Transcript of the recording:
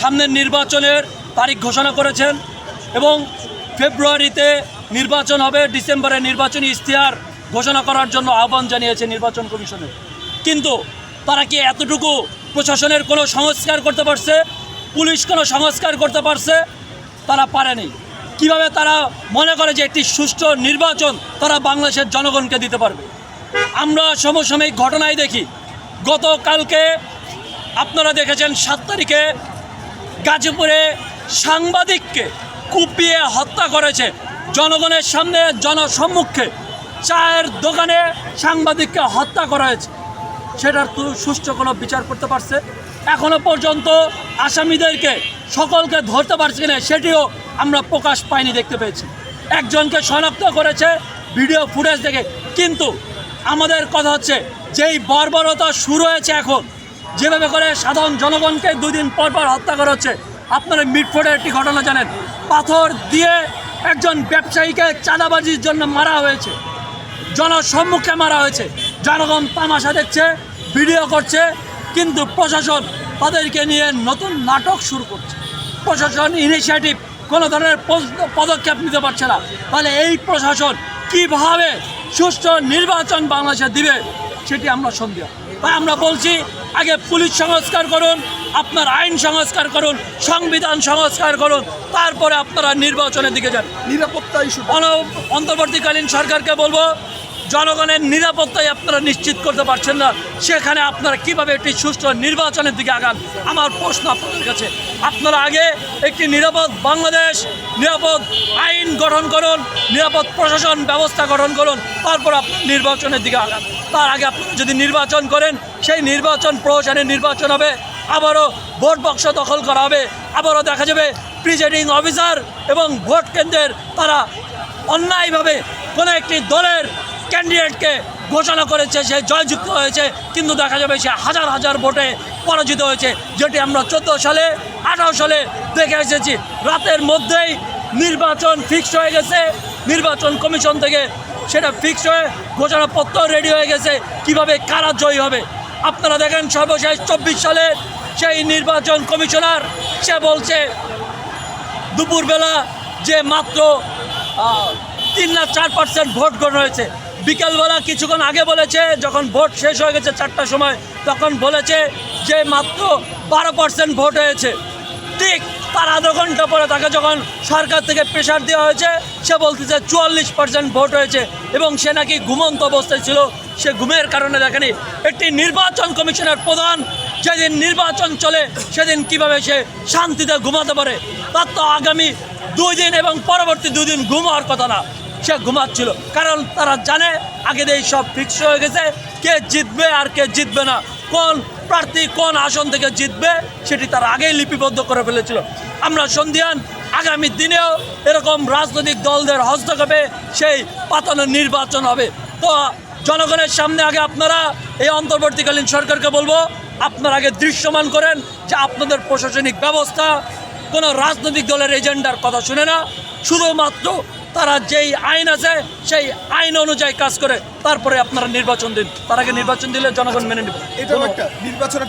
সামনের নির্বাচনের তারিখ ঘোষণা করেছেন এবং ফেব্রুয়ারিতে নির্বাচন হবে, ডিসেম্বরে নির্বাচনী ইশতেহার ঘোষণা করার জন্য আহ্বান জানিয়েছে নির্বাচন কমিশনের কিন্তু তারা কি এতটুকু প্রশাসনের কোনো সংস্কার করতে পারছে? পুলিশ কোনো সংস্কার করতে পারছে? তারা পারেনি। কীভাবে তারা মনে করে যে একটি সুষ্ঠু নির্বাচন তারা বাংলাদেশের জনগণকে দিতে পারবে? আমরা সমসাময়িক ঘটনায় দেখি, গতকালকে আপনারা দেখেছেন সাত তারিখে গাজীপুরে সাংবাদিককে কুপিয়ে হত্যা করেছে জনগণের সামনে, জনসম্মুখে। চায়ের দোকানে সাংবাদিককে হত্যা করা হয়েছে। সেটার তো সুষ্ঠু কোনো বিচার করতে পারছে। এখনও পর্যন্ত আসামিদেরকে সকলকে ধরতে পারছে কিনা সেটিও আমরা প্রকাশ পাইনি দেখতে পেয়েছি। একজনকে শনাক্ত করেছে ভিডিও ফুটেজ দেখে। কিন্তু আমাদের কথা হচ্ছে, যেই বর্বরতা শুরু হয়েছে এখন যেভাবে করে সাধারণ জনগণকে দুদিন পর পর হত্যা করা হচ্ছে, আপনারা মিটফোর্ডের একটি ঘটনা জানেন। পাথর দিয়ে একজন ব্যবসায়ীকে চাঁদাবাজির জন্য মারা হয়েছে, জনসম্মুখে মারা হয়েছে। জনগণ তামাশা দেখছে, ভিডিও করছে, কিন্তু প্রশাসন তাদেরকে নিয়ে নতুন নাটক শুরু করছে। প্রশাসন ইনিশিয়েটিভ কোনো ধরনের পদক্ষেপ নিতে পারছে না। তাহলে এই প্রশাসন কীভাবে সুষ্ঠু নির্বাচন বাংলাদেশে দিবে, সেটি আমরা সন্দেহ। তাই আমরা বলছি আগে পুলিশ সংস্কার করুন আপনার আইন সংস্কার করুন সংবিধান সংস্কার করুন তারপরে আপনারা নির্বাচনের দিকে যান। নিরাপত্তা ইস্যু অন্তর্বর্তীকালীন সরকারকে বলব জনগণের নিরাপত্তাই আপনারা নিশ্চিত করতে পারছেন না। সেখানে আপনারা কীভাবে একটি সুষ্ঠু নির্বাচনের দিকে আগান? আমার প্রশ্ন আপনাদের কাছে। আপনারা আগে একটি নিরাপদ বাংলাদেশ, নিরাপদ আইন গঠন করুন, নিরাপদ প্রশাসন ব্যবস্থা গঠন করুন, তারপর আপনার নির্বাচনের দিকে আগান। তার আগে আপনারা যদি নির্বাচন করেন, সেই নির্বাচন প্রশাসনের নির্বাচন হবে, আবারও ভোট বাক্স দখল করা হবে, আবারও দেখা যাবে প্রিজাইডিং অফিসার এবং ভোট কেন্দ্রের তারা অন্যায়ভাবে কোনো একটি দলের ক্যান্ডিডেটকে ঘোষণা করেছে, সে জয়যুক্ত হয়েছে, কিন্তু দেখা যাবে সে হাজার হাজার ভোটে পরাজিত হয়েছে, যেটি আমরা চোদ্দ সালে, আঠারো সালে দেখে এসেছি। রাতের মধ্যেই নির্বাচন ফিক্স হয়ে গেছে। নির্বাচন কমিশন থেকে সেটা ফিক্স হয়ে ঘোষণাপত্র রেডি হয়ে গেছে, কীভাবে কারা জয়ী হবে। আপনারা দেখেন সর্বশেষ চব্বিশ সালে সেই নির্বাচন কমিশনার, সে বলছে, দুপুরবেলা যে মাত্র তিন লাখ চার পার্সেন্ট ভোট গ্রহণ হয়েছে বিকেলবেলা কিছুক্ষণ আগে বলেছে, যখন ভোট শেষ হয়ে গেছে চারটার সময়, তখন বলেছে যে মাত্র বারো পার্সেন্ট ভোট হয়েছে। ঠিক তার আধা ঘণ্টা পরে তাকে যখন সরকার থেকে প্রেশার দেওয়া হয়েছে, সে বলতেছে চুয়াল্লিশ পার্সেন্ট ভোট হয়েছে এবং সে নাকি ঘুমন্ত অবস্থায় ছিল। সে ঘুমের কারণে দেখেনি। একটি নির্বাচন কমিশনের প্রধান যেদিন নির্বাচন চলে, সেদিন কীভাবে সে শান্তিতে ঘুমাতে পারে তার তো আগামী দুই দিন এবং পরবর্তী দুই দিন ঘুম হওয়ার কথা না। সে ঘুমাচ্ছিল। কারণ তারা জানে, আগে দিয়ে সব ফিক্স হয়ে গেছে, কে জিতবে আর কে জিতবে না। কোন প্রার্থী কোন আসন থেকে জিতবে, সেটি তারা আগেই লিপিবদ্ধ করে ফেলেছিল। আমরা সন্ধিয়ান আগামী দিনেও এরকম রাজনৈতিক দলদের হস্তক্ষেপে সেই পাতানো নির্বাচন হবে। তো জনগণের সামনে আগে আপনারা এই অন্তর্বর্তীকালীন সরকারকে বলব, আপনারা আগে দৃশ্যমান করেন যে আপনাদের প্রশাসনিক ব্যবস্থা, কোনো রাজনৈতিক দলের এজেন্ডার কথা শুনে না। শুধুমাত্র তারা যেই আইন আছে সেই আইন অনুযায়ী কাজ করে। তারপরে আপনারা নির্বাচন দিন। তার আগে নির্বাচন দিলে জনগণ মেনে নেবে। এটাও একটা নির্বাচনের